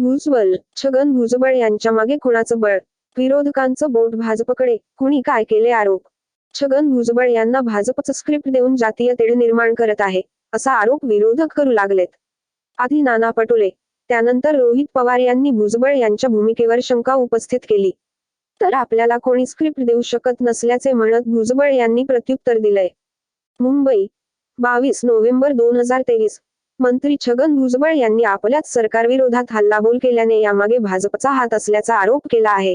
भुजबळ छगन भुजबळ यांच्या मागे कुणाचं बळ. विरोधकांचं बोट भाजपकडे. कुणी काय केले आरोप? छगन भुजबळ यांना भाजपचं स्क्रिप्ट देऊन जातीय तेढ निर्माण करत आहे असा आरोप विरोधक करू लागलेत. आधी नाना पटोले त्यानंतर रोहित पवार यांनी भुजबळ यांच्या भूमिकेवर शंका उपस्थित केली. तर आपल्याला कोणी स्क्रिप्ट देऊ शकत नसल्याचे म्हणत भुजबळ यांनी प्रत्युत्तर दिलंय. मुंबई बावीस नोव्हेंबर दोन हजार तेवीस. मंत्री छगन भुजबळ यांनी आपल्याच सरकारविरोधात हल्लाबोल केल्याने यामागे भाजपचा हात असल्याचा आरोप केला आहे.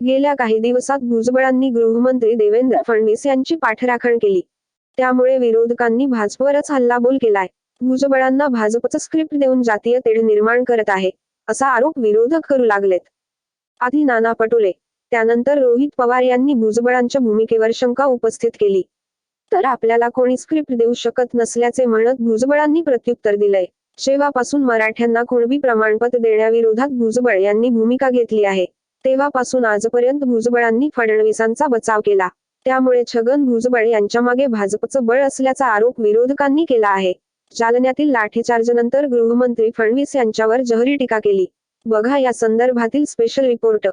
गेल्या काही दिवसात भुजबळांनी गृहमंत्री देवेंद्र फडणवीस यांची पाठराखण केली. त्यामुळे विरोधकांनी भाजपवरच हल्लाबोल केलाय. भुजबळांना भाजपचं स्क्रिप्ट देऊन जातीय तेढ निर्माण करत आहे असा आरोप विरोधक करू लागलेत. आधी नाना पटोले त्यानंतर रोहित पवार यांनी भुजबळांच्या भूमिकेवर शंका उपस्थित केली. तर आपल्याला कोणी स्क्रिप्ट देऊ शकत नसल्याचे म्हणत भुजबळांनी प्रत्युत्तर दिलंय. जेव्हापासून मराठ्यांना कुणबी प्रमाणपत्र देण्याविरोधात भुजबळ यांनी भूमिका घेतली आहे. तेव्हापासून आजपर्यंत भुजबळांनी फडणवीसांचा बचाव केला. त्यामुळे छगन भुजबळ यांच्या मागे भाजपचं बळ असल्याचा आरोप विरोधकांनी केला आहे. जालन्यातील लाठीचार्ज नंतर गृहमंत्री फडणवीस यांच्यावर जहरी टीका केली. बघा या संदर्भातील स्पेशल रिपोर्ट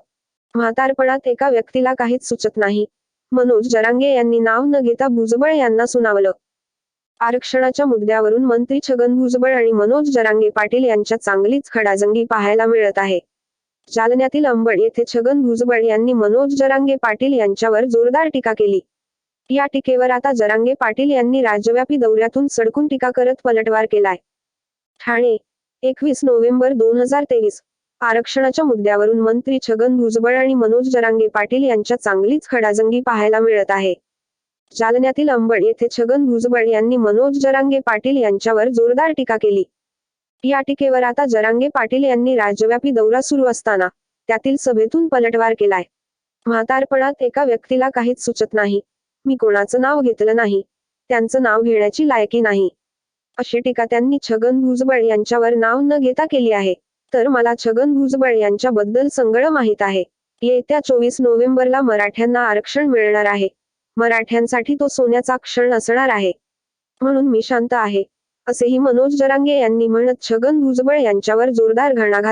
म्हातारपणात एका व्यक्तीला काहीच सुचत नाही. मनोज जरांगे यांनी नाव न घेता भुजबळ यांना सुनावलं. आरक्षणाच्या मुद्द्यावरून मंत्री छगन भुजबळ आणि मनोज जरांगे पाटील यांच्या चांगलीच खडाजंगी पाहायला मिळत आहे. जालन्यातील अंबड येथे छगन भुजबळ यांनी मनोज जरांगे पाटील यांच्यावर जोरदार टीका केली. या टीकेवर आता जरांगे पाटील यांनी राज्यव्यापी दौऱ्यातून सडकून टीका करत पलटवार केलाय. ठाणे एकवीस नोव्हेंबर दोन हजार तेवीस. आरक्षणाच्या मुद्द्यावरून मंत्री छगन भुजबळ आणि मनोज जरांगे पाटील यांच्यात चांगलीच खडाजंगी पाहायला मिळत आहे. जालन्यातील अंबड येथे छगन भुजबळ यांनी मनोज जरांगे पाटील यांच्यावर जोरदार टीका केली. या टीकेवर आता जरांगे पाटील यांनी राज्यव्यापी दौरा सुरू असताना त्यातील सभेतून पलटवार केलाय. म्हातारपणात एका व्यक्तीला काहीच सुचत नाही. मी कोणाचं नाव घेतलं नाही. त्यांचं नाव घेण्याची लायकी नाही. अशी टीका त्यांनी छगन भुजबळ यांच्यावर नाव न घेता केली आहे. तर मला छगन भुजबळ यांच्याबद्दल संगळ माहीत आहे. येत्या चोवीस नोव्हेंबरला मराठ्यांना आरक्षण मिळणार आहे. मराठ्यांसाठी तो सोन्याचा क्षण असणार आहे. म्हणून मी शांत आहे. असेही मनोज जरांगे यांनी म्हणत छगन भुजबळ यांच्यावर जोरदार घणाघात